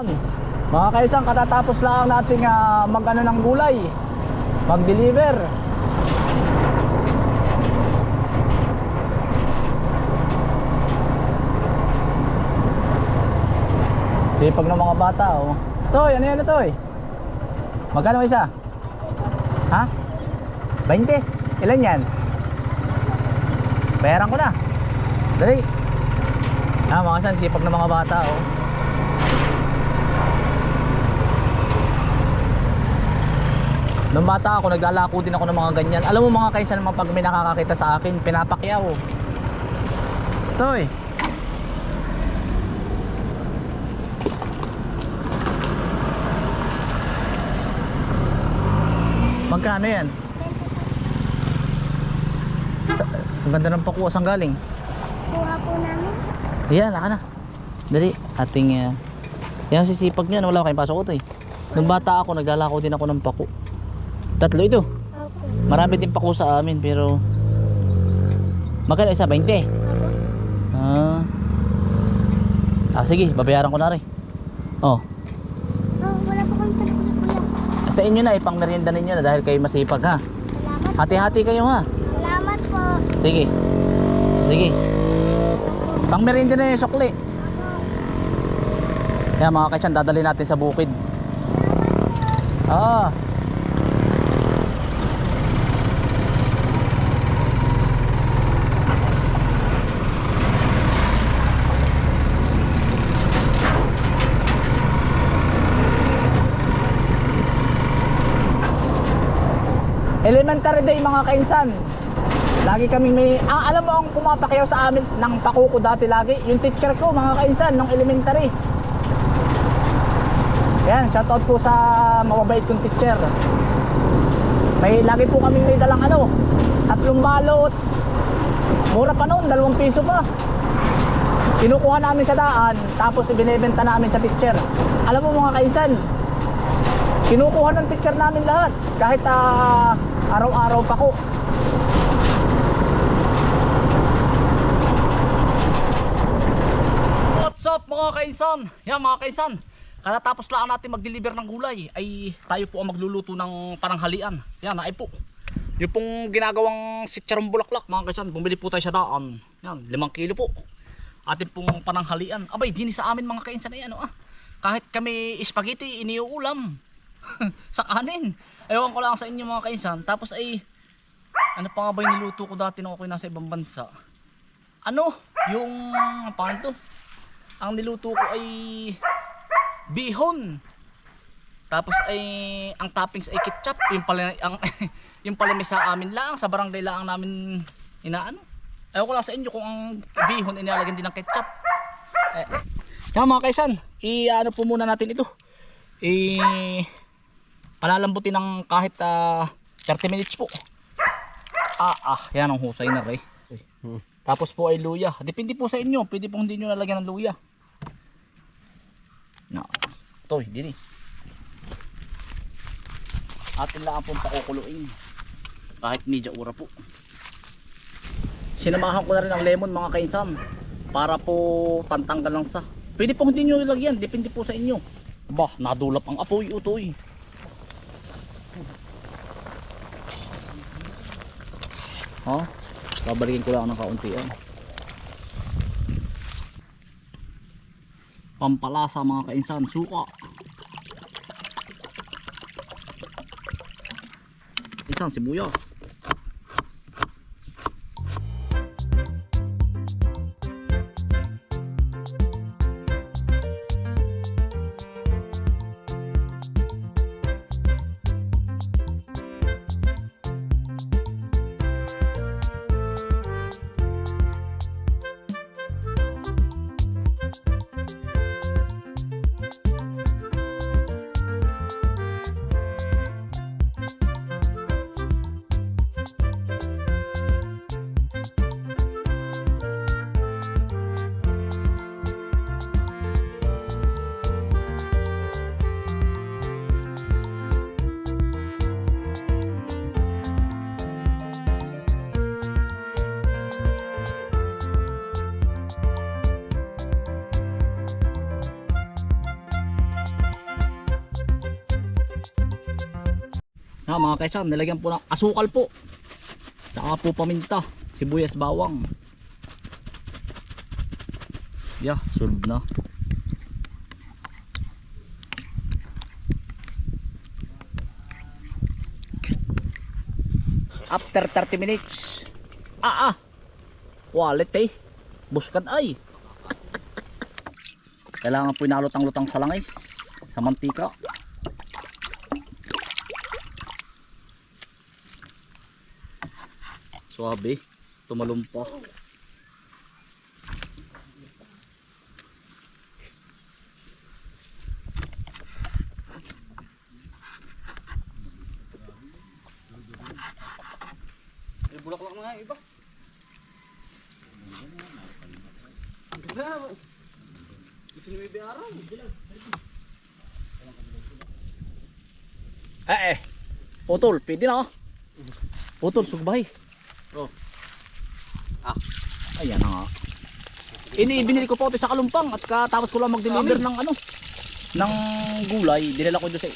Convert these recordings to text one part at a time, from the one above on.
Mga kaisang, katatapos lang nating ah, mag-ano ng gulay. Mag-deliver. Sipag ng mga bata, oh. Toy, ano yan, Toy? Magkano isa? Ha? 20? Ilan yan? Bayaran ko na. Dali. Ah, mga kasan, sipag ng mga bata, oh. Nung bata ako, naglalako din ako ng mga ganyan. Alam mo mga kaysa naman pag may nakakakita sa akin, pinapakyaw. Toy. Magkano yan? Sa, ang ganda ng pakuha saan galing. Kuha po namin. Yan, naka na. Dali, ating uh, yan sisipag niya, wala kayong pasok ko to eh. Nung bata ako, naglalako din ako ng paku. Tatlo ito. Opo. Marami din paku sa amin pero magkano isa? 20? Ah. Ah, sige, babayaran ko na rin. Oh, Oh, wala po kami pala. sa inyo na, ipang merienda ninyo na dahil kayo masipag ha. Salamat. Hati-hati kayo ha. Salamat po. Sige. Sige. Pang merienda na yung sukli. Yan mga kaitsan, dadali natin sa bukid. Ah. Elementary day mga kainsan. Lagi kaming may, ah, alam mo ang pumapakyaw sa amin ng pakuko dati lagi, yung teacher ko mga kainsan ng elementary. Yan, shoutout po sa mababait kong teacher. May lagi po kaming may dalang ano, tatlong balot. Mura pa noon, dalawang piso pa. Kinukuha namin sa daan, tapos ibinebenta namin sa teacher. Alam mo mga kainsan, kinukuha ng teacher namin lahat, kahit ah, araw-araw pa ko. What's up mga kainsan? Yan mga kainsan. Katatapos lang natin mag-deliver ng gulay ay tayo po ang magluluto ng pananghalian. Yan, ay po. Yung pong ginagawang sitsarong bulaklak mga kainsan, bumili po tayo sa daan. Yan, limang kilo po. Atin pong pananghalian. Abay, dini sa amin mga kainsan ay ano ah. Kahit kami spaghetti, iniuulam. sa kanin. Ewan ko lang sa inyo mga kainsan. Tapos ay, ano pa nga ba yung niluto ko dati nung ako'y nasa ibang bansa? Ano? Yung, paano to? Ang niluto ko ay bihon. Tapos ay ang toppings ay ketchup. Yung pala ang yung pala may sa amin lang sa barangay lang namin inaano. Ewan ko lang sa inyo kung ang bihon inilalagyan din ng ketchup. Eh, yan mga kaisan, i-ano po muna natin ito. I palalambutin ng kahit ah, 30 minutes po. Ah, ah, yan ang husay na rin. Tapos po ay luya. Depende po sa inyo. Pwede po hindi nyo nalagyan ng luya. No. Ito, hindi ni. Atin lang pong pakukuluin. Kahit medyo ura po. Sinamahan ko na rin ang lemon mga kainsan. Para po pantanggal lang sa. Pwede po hindi nyo nilagyan. Depende po sa inyo. Aba, nadulap ang apoy utoy. Ha? Babalikin ko lang ng kauntian. Pampalasa mga kainsan, suka. Isang sibuyas. Ha, mga kaisan, nilagyan po ng asukal po. Tsaka po paminta, sibuyas bawang. Yeah, solved na. After 30 minutes. Ah ah. Quality. Buskad ay. Kailangan po inalutang-lutang sa langis. Sa mantika. Suabe. Tumalong pa. Eh, bulaklak nga iba. Gusto niyo ibiaraw. Eh eh. Putol, pwede na. Putol, sugbay. Oh. Ah. Ayan na nga. Ini binili ko po ito sa Kalumpang at katapos ko lang mag-deliver ng ano ng gulay. Dinala ko doon sa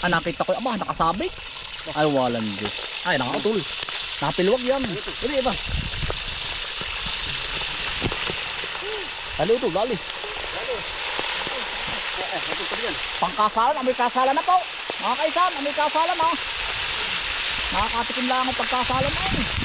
Ah, nakita ko, aba, nakasabik. Ay, walang di. Ay, nakatol. Nakapilwag yan. Hindi ba? Dali ito, dali. Pangkasalan, amoy kasalan na po. Mga kaisan, amoy kasalan ha. Nakakatikim lang ang pagkasalan mo. Bah,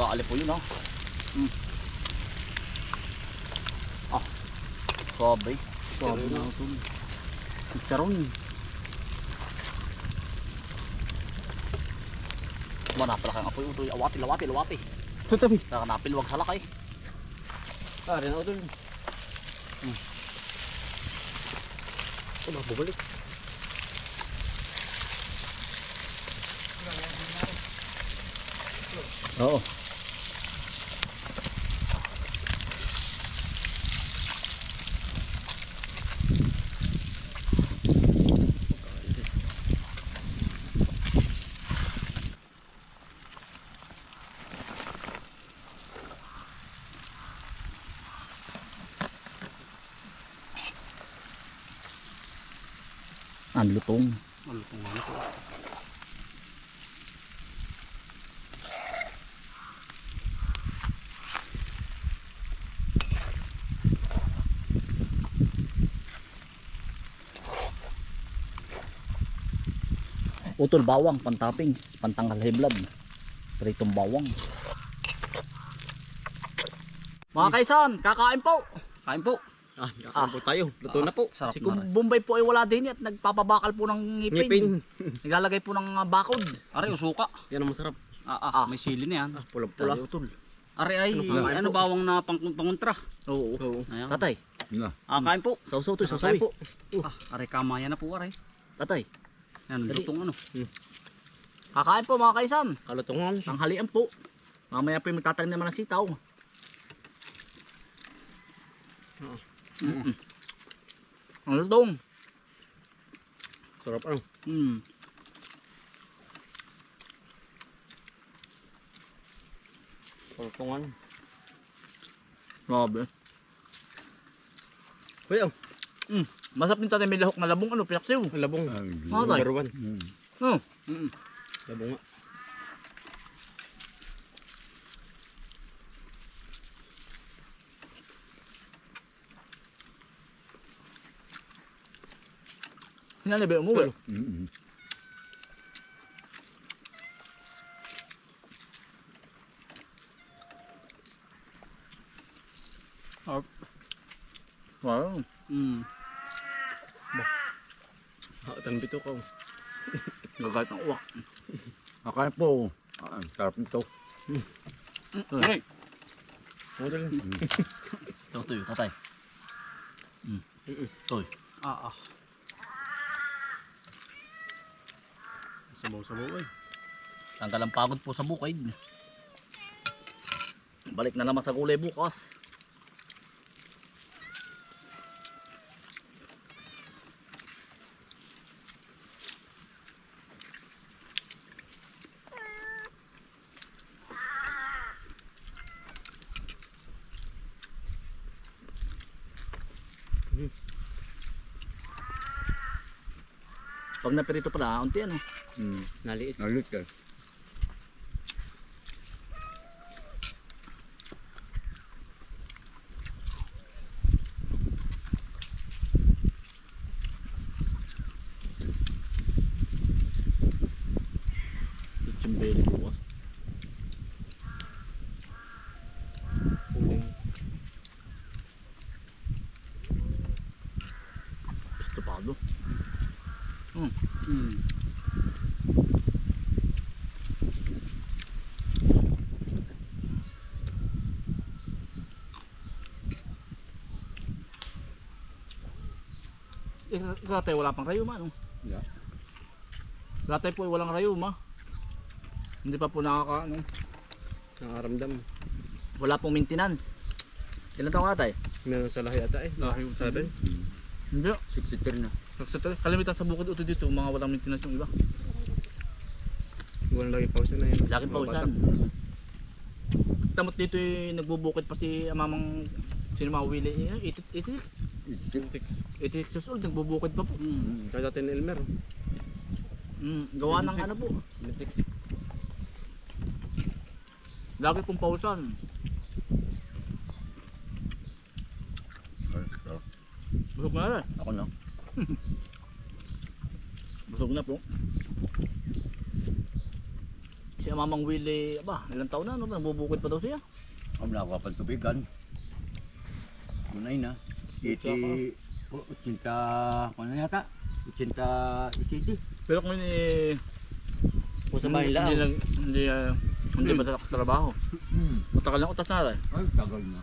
nag-aali po yun ha. Hmm. Ah, sabi. Sabi na ito. Chicharon. Manapala kang apoy utoy. Awati, lawati, lawati. Sa tabi. Nakanapil, wag salakay. Ah, rin ako dun. Hmm. Ano, bubalik. Oo. Ang lutong. Ano kung ano ko? Utol bawang, pantoppings, pantanggal blood. Pritong bawang. Mga kaisan, kakain po. Kain po. Ah, kakain po tayo. Luto na po. Si Bombay po ay wala din at nagpapabakal po ng ngipin. Ngipin. Naglalagay po ng uh, bakod. Are, usuka. Yan ang masarap. Ah, ah, Ah. may sili na yan. Ah, pula-pula. Tayo, utol. Are ay, Ano ano, bawang na pang, pangontra. Oo. Oo. Ayan. Tatay, Ah, kain po. sausaw to, sausaw Kakain po. po. Ah, are kamaya na po, are. Tatay, Yan, lutong ano. kakain po mga kaisan. Kalutungan. Tanghalian po. Mamaya po yung magtatanim naman ng sitaw. Mm-mm. Ang lutong. Sarap ano. Mm. Kalutungan. Grabe. Kuya, oh. Mm. Masarap din tatay may lahok na labong ano, piyaksiw. labong. Number one. Oh. Mm-mm. Labong nga. Hinali ba umuwi? Wow. Mm. Hakatan bito ko. Gagayat ng uwak. Akain po. Ah, sarap nito. Aray. Ano sila? Ito, ito yun, tatay. Mm. Toy. Ah, ah. Sabaw-sabaw eh. Tanggal ang pagod po sa bukid. Balik na naman sa gulay bukas. Pag napirito pala, unti ano. Hmm. Naliit. Nalit ka. Chimbeli bukas. Uling. Estopado. Hmm. Eh, katay wala pang rayuma, ano? Yeah. Katay po ay walang rayuma. Hindi pa po nakaka, ano? Nakaramdam. Wala pong maintenance. Ilan taong katay? Meron sa lahi ata eh. Lahi yung sabi. Hindi. 63 na. Nagsatay. Kalimitan sa bukid ito dito, mga walang maintenance yung iba. Walang lagi pausa na yun. Lagi pa Mga usan. bata. Tamot dito eh, nagbubukid pa si mamang sino mga Willie, eh, 86, 66. 86 years old, nagbubukid pa po. Hmm. Kaya dati ni Elmer. Mm, gawa ng ano po. Lintics. Lagi pong pausan. Busog na na. Ako na. Busog na po. Si Mamang Willie, aba, ilang taon na, no? nagbubukid pa daw siya. Ang nakapan tubigan. Unay na. Utsa 80, oh, 80, ano yata? 80, isidi. Pero kung ini... Kung sa bahay Hindi, lang. hindi, ah, hindi ba sa trabaho? Hmm. Matagal na utas na rin. Ay, tagal na.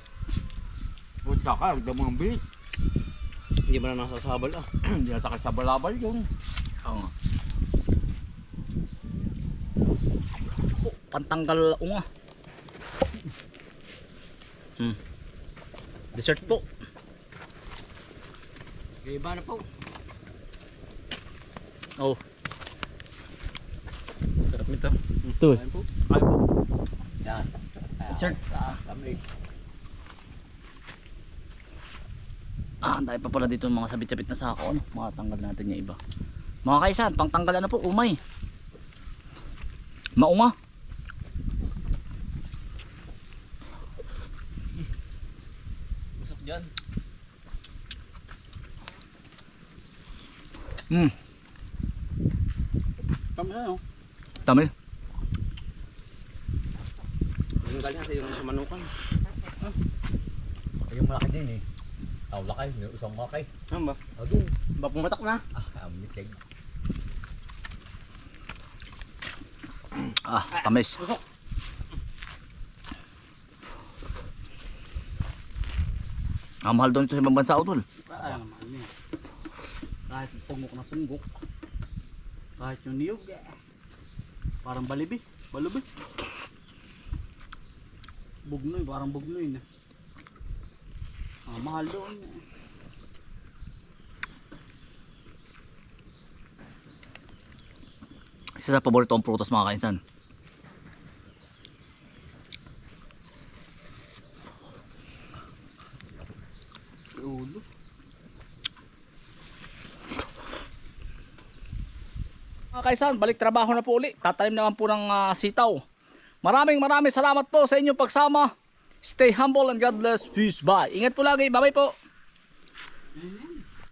O, tsaka, ang damang bilis. Hindi mo na nasasabal ah. Hindi na sakit sa balabal yun. Oo nga. Oh, pantanggal unga. Hmm. Dessert po. Iba na po. Oh. Sarap nito. Ito eh. Ayun po. Ay po. Yan. Dessert. Tamis. Ah, dahil pa pala dito mga sabit-sabit na sako. Ano? Makatanggal natin yung iba. Mga kaisan, pangtanggal na po, umay. Maunga. Busok dyan. Hmm. Kami ano? Tami. Yung galing sa yung manukan. Yung malaki din eh. Tao lakay, may usang malaki. Ano ba? Ado. Ba pumatak na? Ah, amitig. Ah, tamis. Ah, mahal doon ito sa ibang bansa, utol. Ay, naman yun. Kahit pungok na punggok. Kahit yung niyog. eh. Parang balibi. Balubi. Bugnoy, parang bugnoy na. Ah, mahal doon. eh. Isa sa paborito kong prutas mga kainsan. Ulo. Mga kaisan, balik trabaho na po uli. Tatanim naman po ng ah, sitaw. Maraming maraming salamat po sa inyong pagsama. Stay humble and God bless. Peace. Bye. Ingat po lagi. Bye-bye po.